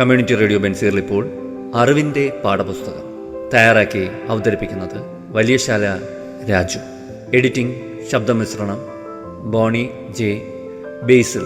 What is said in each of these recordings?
Community radio ബെൻസീറിൽ ഇപ്പോൾ അറിവിന്റെ പാഠപുസ്തകം തയ്യാറാക്കി അവതരിപ്പിക്കുന്നത് വലിയശാല രാജു. എഡിറ്റിംഗ് ശബ്ദമിശ്രണം ബോണി ജെ. ബേസിൽ.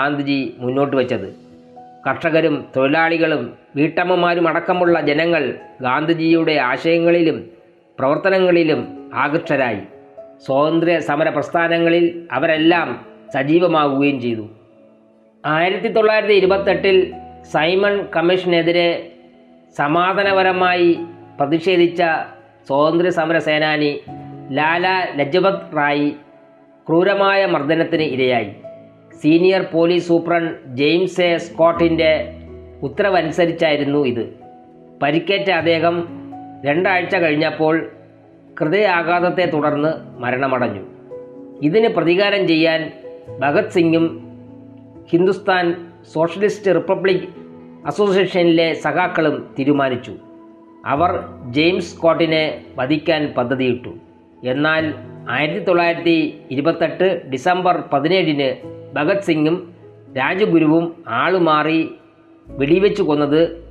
ഗാന്ധിജി മുന്നോട്ട് വച്ചത്. കർഷകരും തൊഴിലാളികളും വീട്ടമ്മമാരും അടക്കമുള്ള ജനങ്ങൾ ഗാന്ധിജിയുടെ ആശയങ്ങളിലും പ്രവർത്തനങ്ങളിലും ആകൃഷ്ടരായി. സ്വാതന്ത്ര്യ സമര പ്രസ്ഥാനങ്ങളിൽ അവരെല്ലാം സജീവമാകുകയും ചെയ്തു. ആയിരത്തി തൊള്ളായിരത്തി ഇരുപത്തെട്ടിൽ സൈമൺ കമ്മീഷനെതിരെ സമാധാനപരമായി പ്രതിഷേധിച്ച സ്വാതന്ത്ര്യ സമര സേനാനി ലാല ലജ്പത് റായി ക്രൂരമായ മർദ്ദനത്തിന് ഇരയായി. Senior police superintendent James A. സ്കോട്ടിന്റെ ഉത്തരവനുസരിച്ചായിരുന്നു ഇത്. പരിക്കേറ്റ അദ്ദേഹം രണ്ടാഴ്ച കഴിഞ്ഞപ്പോൾ ഹൃദയാഘാതത്തെ തുടർന്ന് മരണമടഞ്ഞു. ഇതിന് പ്രതികാരം ചെയ്യാൻ ഭഗത് സിംഗും ഹിന്ദുസ്ഥാൻ സോഷ്യലിസ്റ്റ് റിപ്പബ്ലിക് അസോസിയേഷനിലെ സഖാക്കളും തീരുമാനിച്ചു. അവർ ജെയിംസ് സ്കോട്ടിനെ വധിക്കാൻ പദ്ധതിയിട്ടു. എന്നാൽ ആയിരത്തി തൊള്ളായിരത്തി ഇരുപത്തെട്ട് ഡിസംബർ പതിനേഴിന് ഭഗത് സിംഗും രാജഗുരുവും ആളുമാറി വെടിവെച്ചു കൊന്നത്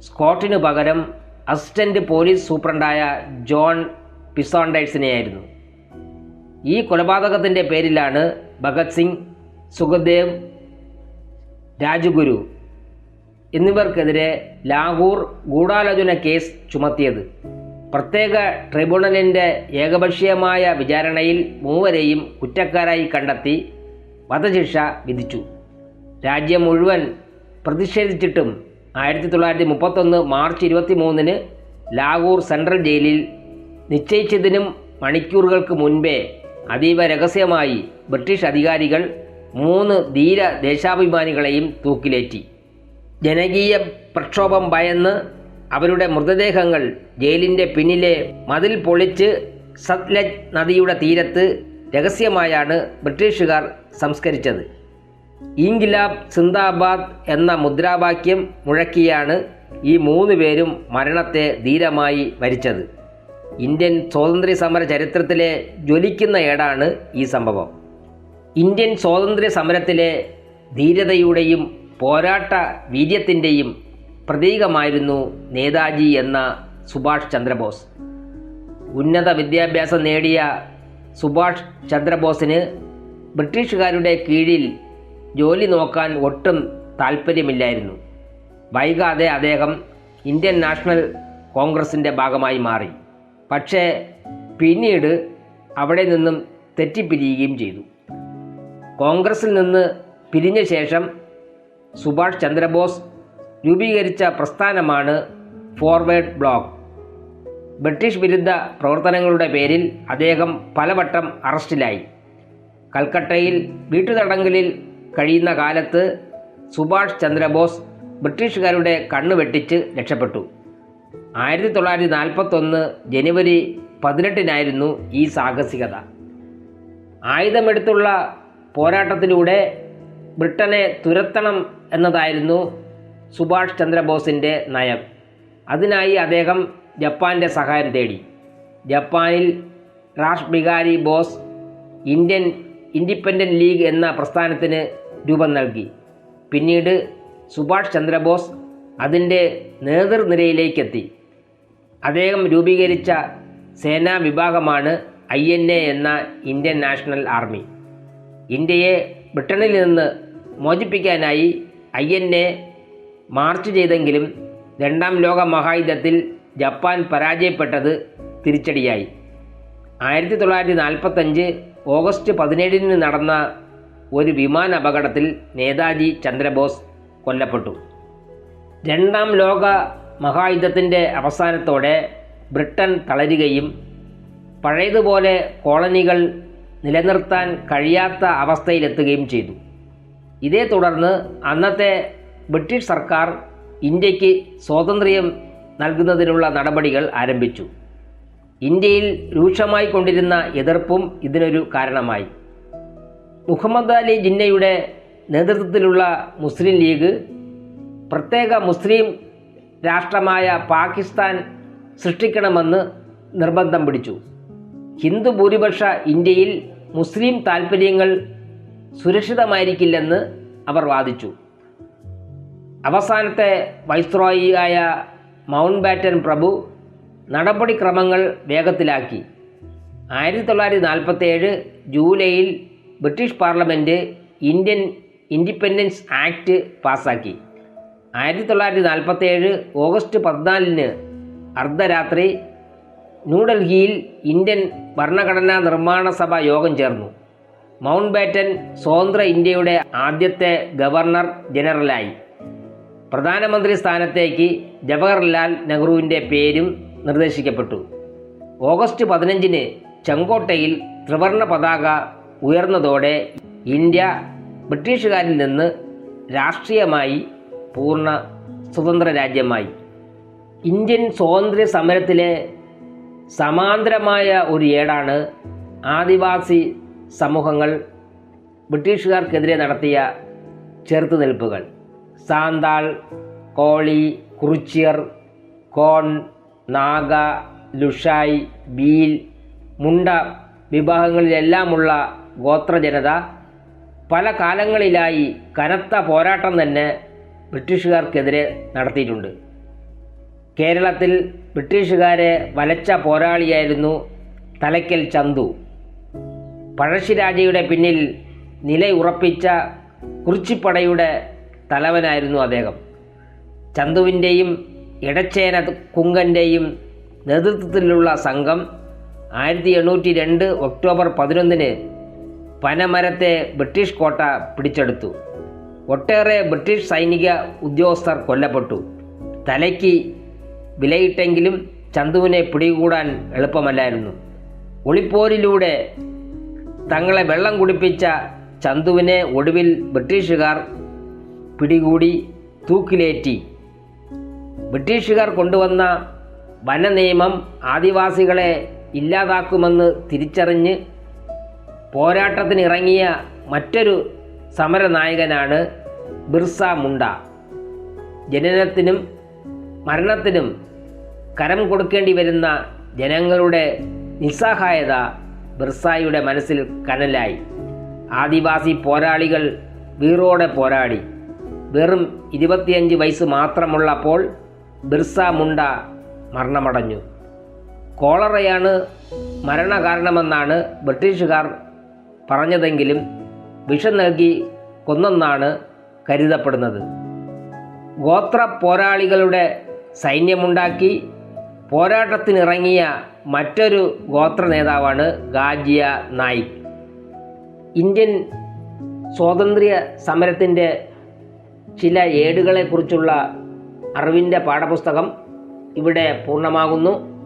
സ്കോട്ടിനു പകരം അസിസ്റ്റന്റ് പോലീസ് സൂപ്രണ്ടായ ജോൺ പിസോണ്ടേഴ്സിനെയായിരുന്നു ഈ കൊലപാതകത്തിന്റെ പേരിലാണ് ഭഗത് സിംഗ് സുഖദേവ് രാജഗുരു എന്നിവർക്കെതിരെ ലാഹൂർ ഗൂഢാലോചന കേസ് ചുമത്തിയത്. പ്രത്യേക ട്രിബ്യൂണലിന്റെ ഏകപക്ഷീയമായ വിചാരണയിൽ മൂവരെയും കുറ്റക്കാരായി കണ്ടെത്തി വധശിക്ഷ വിധിച്ചു. രാജ്യം മുഴുവൻ പ്രതിഷേധിച്ചിട്ടും ആയിരത്തി തൊള്ളായിരത്തി മുപ്പത്തൊന്ന് മാർച്ച് ഇരുപത്തി മൂന്നിന് ലാഹൂർ സെൻട്രൽ ജയിലിൽ നിശ്ചയിച്ചതിനും മണിക്കൂറുകൾക്ക് മുൻപേ അതീവ രഹസ്യമായി ബ്രിട്ടീഷ് അധികാരികൾ മൂന്ന് ധീര ദേശാഭിമാനികളെയും തൂക്കിലേറ്റി. ജനകീയ പ്രക്ഷോഭം ഭയന്ന് അവരുടെ മൃതദേഹങ്ങൾ ജയിലിന്റെ പിന്നിലെ മതിൽ പൊളിച്ച് സത്ലജ് നദിയുടെ തീരത്ത് രഹസ്യമായാണ് ബ്രിട്ടീഷുകാർ സംസ്കരിച്ചത്. ഇൻഗിലാബ് സിന്ദാബാദ് എന്ന മുദ്രാവാക്യം മുഴക്കിയാണ് ഈ മൂന്ന് പേരും മരണത്തെ ധീരമായി വരിച്ചത്. ഇന്ത്യൻ സ്വാതന്ത്ര്യ സമര ചരിത്രത്തിലെ ജ്വലിക്കുന്ന ഏടാണ് ഈ സംഭവം. ഇന്ത്യൻ സ്വാതന്ത്ര്യ സമരത്തിലെ ധീരതയുടെയും പോരാട്ട വീര്യത്തിന്റെയും പ്രതീകമായിരുന്നു നേതാജി എന്ന സുഭാഷ് ചന്ദ്രബോസ്. ഉന്നത വിദ്യാഭ്യാസം നേടിയ സുഭാഷ് ചന്ദ്രബോസിന് ബ്രിട്ടീഷുകാരുടെ കീഴിൽ ജോലി നോക്കാൻ ഒട്ടും താല്പര്യമില്ലായിരുന്നു വൈകാതെ അദ്ദേഹം ഇന്ത്യൻ നാഷണൽ കോൺഗ്രസിന്റെ ഭാഗമായി മാറി. പക്ഷേ പിന്നീട് അവിടെ നിന്നും തെറ്റിപ്പിരിയുകയും ചെയ്തു. കോൺഗ്രസിൽ നിന്ന് പിരിഞ്ഞ ശേഷം സുഭാഷ് ചന്ദ്രബോസ് രൂപീകരിച്ച പ്രസ്ഥാനമാണ് ഫോർവേഡ് ബ്ലോക്ക്. ബ്രിട്ടീഷ് വിരുദ്ധ പ്രവർത്തനങ്ങളുടെ പേരിൽ അദ്ദേഹം പലവട്ടം അറസ്റ്റിലായി. കൽക്കട്ടയിൽ വീട്ടുതടങ്കലിൽ കഴിയുന്ന കാലത്ത് സുഭാഷ് ചന്ദ്രബോസ് ബ്രിട്ടീഷുകാരുടെ കണ്ണ് വെട്ടിച്ച് രക്ഷപ്പെട്ടു. ആയിരത്തി തൊള്ളായിരത്തി നാൽപ്പത്തൊന്ന് ജനുവരി പതിനെട്ടിനായിരുന്നു ഈ സാഹസികത. ആയുധമെടുത്തുള്ള പോരാട്ടത്തിലൂടെ ബ്രിട്ടനെ തുരത്തണം എന്നതായിരുന്നു സുഭാഷ് ചന്ദ്രബോസിന്റെ നയം. അതിനായി അദ്ദേഹം ജപ്പാന്റെ സഹായം തേടി. ജപ്പാനിൽ Rash Behari Bose Indian independent league എന്ന പ്രസ്ഥാനത്തിന് രൂപം നൽകി. പിന്നീട് സുഭാഷ് ചന്ദ്രബോസ് അതിന്റെ നേതൃനിരയിലേക്കെത്തി. അദ്ദേഹം രൂപീകരിച്ച സേനാ വിഭാഗമാണ് ഐ എൻ എ എന്ന ഇന്ത്യൻ നാഷണൽ ആർമി. ഇന്ത്യയെ ബ്രിട്ടനിൽ നിന്ന് മോചിപ്പിക്കാനായി ഐ എൻ എ മാർച്ച് ചെയ്തെങ്കിലും രണ്ടാം ലോക മഹായുദ്ധത്തിൽ ജപ്പാൻ പരാജയപ്പെട്ടത് തിരിച്ചടിയായി. ആയിരത്തി തൊള്ളായിരത്തി നാൽപ്പത്തഞ്ച് ഓഗസ്റ്റ് പതിനേഴിന് നടന്ന ഒരു വിമാന അപകടത്തിൽ നേതാജി ചന്ദ്രബോസ് കൊല്ലപ്പെട്ടു. രണ്ടാം ലോക മഹായുദ്ധത്തിന്റെ അവസാനത്തോടെ ബ്രിട്ടൻ തളരുകയും പഴയതുപോലെ കോളനികൾ നിലനിർത്താൻ കഴിയാത്ത അവസ്ഥയിലെത്തുകയും ചെയ്തു. ഇതേ തുടർന്ന് അന്നത്തെ ബ്രിട്ടീഷ് സർക്കാർ ഇന്ത്യയ്ക്ക് സ്വാതന്ത്ര്യം നൽകുന്നതിനുള്ള നടപടികൾ ആരംഭിച്ചു. ഇന്ത്യയിൽ രൂക്ഷമായി കൊണ്ടിരുന്ന എതിർപ്പും ഇതിനൊരു കാരണമായി. മുഹമ്മദ് അലി ജിന്നയുടെ നേതൃത്വത്തിലുള്ള മുസ്ലിം ലീഗ് പ്രത്യേക മുസ്ലിം രാഷ്ട്രമായ പാകിസ്ഥാൻ സൃഷ്ടിക്കണമെന്ന് നിർബന്ധം പിടിച്ചു. ഹിന്ദു ഭൂരിപക്ഷ ഇന്ത്യയിൽ മുസ്ലിം താൽപ്പര്യങ്ങൾ സുരക്ഷിതമായിരിക്കില്ലെന്ന് അവർ വാദിച്ചു അവസാനത്തെ വൈസ്രോയിയായ മൗണ്ട് ബാറ്റൻ പ്രഭു നടപടിക്രമങ്ങൾ വേഗത്തിലാക്കി. ആയിരത്തി തൊള്ളായിരത്തി നാൽപ്പത്തേഴ് ജൂലൈയിൽ British parliament Indian independence act പാസാക്കി ആയിരത്തി തൊള്ളായിരത്തി നാൽപ്പത്തേഴ് ഓഗസ്റ്റ് പതിനാലിന് അർദ്ധരാത്രി ന്യൂഡൽഹിയിൽ ഇന്ത്യൻ ഭരണഘടനാ നിർമ്മാണ സഭ യോഗം ചേർന്നു. മൗണ്ട് ബാറ്റൻ സ്വതന്ത്ര ഇന്ത്യയുടെ ആദ്യത്തെ ഗവർണർ ജനറലായി. പ്രധാനമന്ത്രി സ്ഥാനത്തേക്ക് ജവഹർലാൽ നെഹ്റുവിന്റെ പേരും നിർദ്ദേശിക്കപ്പെട്ടു. ഓഗസ്റ്റ് പതിനഞ്ചിന് ചെങ്കോട്ടയിൽ ത്രിവർണ പതാക ഉയർന്നതോടെ ഇന്ത്യ ബ്രിട്ടീഷുകാരിൽ നിന്ന് രാഷ്ട്രീയമായി പൂർണ സ്വതന്ത്ര രാജ്യമായി. ഇന്ത്യൻ സ്വാതന്ത്ര്യ സമരത്തിലെ സമാന്തരമായ ഒരു ഏടാണ് ആദിവാസി സമൂഹങ്ങൾ ബ്രിട്ടീഷുകാർക്കെതിരെ നടത്തിയ ചെറുത്തുനിൽപ്പുകൾ. സാന്താൾ കോളി കുറിച്യർ കോൺ നാഗ ലുഷായ് ബീൽ മുണ്ട വിഭാഗങ്ങളിലെല്ലാമുള്ള ഗോത്രജനത പല കാലങ്ങളിലായി കനത്ത പോരാട്ടം തന്നെ ബ്രിട്ടീഷുകാർക്കെതിരെ നടത്തിയിട്ടുണ്ട്. കേരളത്തിൽ ബ്രിട്ടീഷുകാരെ വലച്ച പോരാളിയായിരുന്നു തലയ്ക്കൽ ചന്തു. പഴശ്ശിരാജയുടെ പിന്നിൽ നിലയുറപ്പിച്ച കുറിച്ചിപ്പടയുടെ തലവനായിരുന്നു അദ്ദേഹം. ചന്തുവിന്റെയും ഇടച്ചേന കുങ്കന്റെയും നേതൃത്വത്തിലുള്ള സംഘം ആയിരത്തി എണ്ണൂറ്റി രണ്ട് ഒക്ടോബർ പതിനൊന്നിന് പനമരത്തെ ബ്രിട്ടീഷ് കോട്ട പിടിച്ചെടുത്തു. ഒട്ടേറെ ബ്രിട്ടീഷ് സൈനിക ഉദ്യോഗസ്ഥർ കൊല്ലപ്പെട്ടു. തലയ്ക്ക് വിലയിട്ടെങ്കിലും ചന്തുവിനെ പിടികൂടാൻ എളുപ്പമല്ലായിരുന്നു. ഒളിപ്പോരിലൂടെ തങ്ങളെ വെള്ളം കുടിപ്പിച്ച ചന്തുവിനെ ഒടുവിൽ ബ്രിട്ടീഷുകാർ പിടികൂടി തൂക്കിലേറ്റി. ബ്രിട്ടീഷുകാർ കൊണ്ടുവന്ന വനനിയമം ആദിവാസികളെ ഇല്ലാതാക്കുമെന്ന് തിരിച്ചറിഞ്ഞ് പോരാട്ടത്തിനിറങ്ങിയ മറ്റൊരു സമരനായകനാണ് ബിർസ മുണ്ട. ജനനത്തിനും മരണത്തിനും കരം കൊടുക്കേണ്ടി വരുന്ന ജനങ്ങളുടെ നിസ്സഹായത ബിർസായുടെ മനസ്സിൽ കനലായി. ആദിവാസി പോരാളികൾ വീറോടെ പോരാടി. വെറും ഇരുപത്തിയഞ്ച് വയസ്സ് മാത്രമുള്ളപ്പോൾ ബിർസ മുണ്ട മരണമടഞ്ഞു. കോളറയാണ് മരണകാരണമെന്നാണ് ബ്രിട്ടീഷുകാർ പറഞ്ഞതെങ്കിലും വിഷം നൽകി കൊന്നെന്നാണ് കരുതപ്പെടുന്നത്. ഗോത്ര പോരാളികളുടെ സൈന്യമുണ്ടാക്കി പോരാട്ടത്തിനിറങ്ങിയ മറ്റൊരു ഗോത്ര നേതാവാണ് ഗാജിയ നായിക്. ഇന്ത്യൻ സ്വാതന്ത്ര്യ സമരത്തിന്റെ ചില ഏടുകളെക്കുറിച്ചുള്ള അറിവിന്റെ പാഠപുസ്തകം ഇവിടെ പൂർണമാകുന്നു.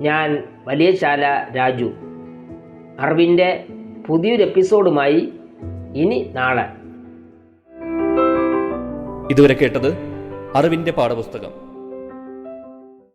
ഞാൻ വലിയ ശാല രാജു. അറിവിന്റെ പുതിയൊരു എപ്പിസോഡുമായി ഇനി നാളെ. ഇതുവരെ കേട്ടത് അറിവിന്റെ പാഠപുസ്തകം.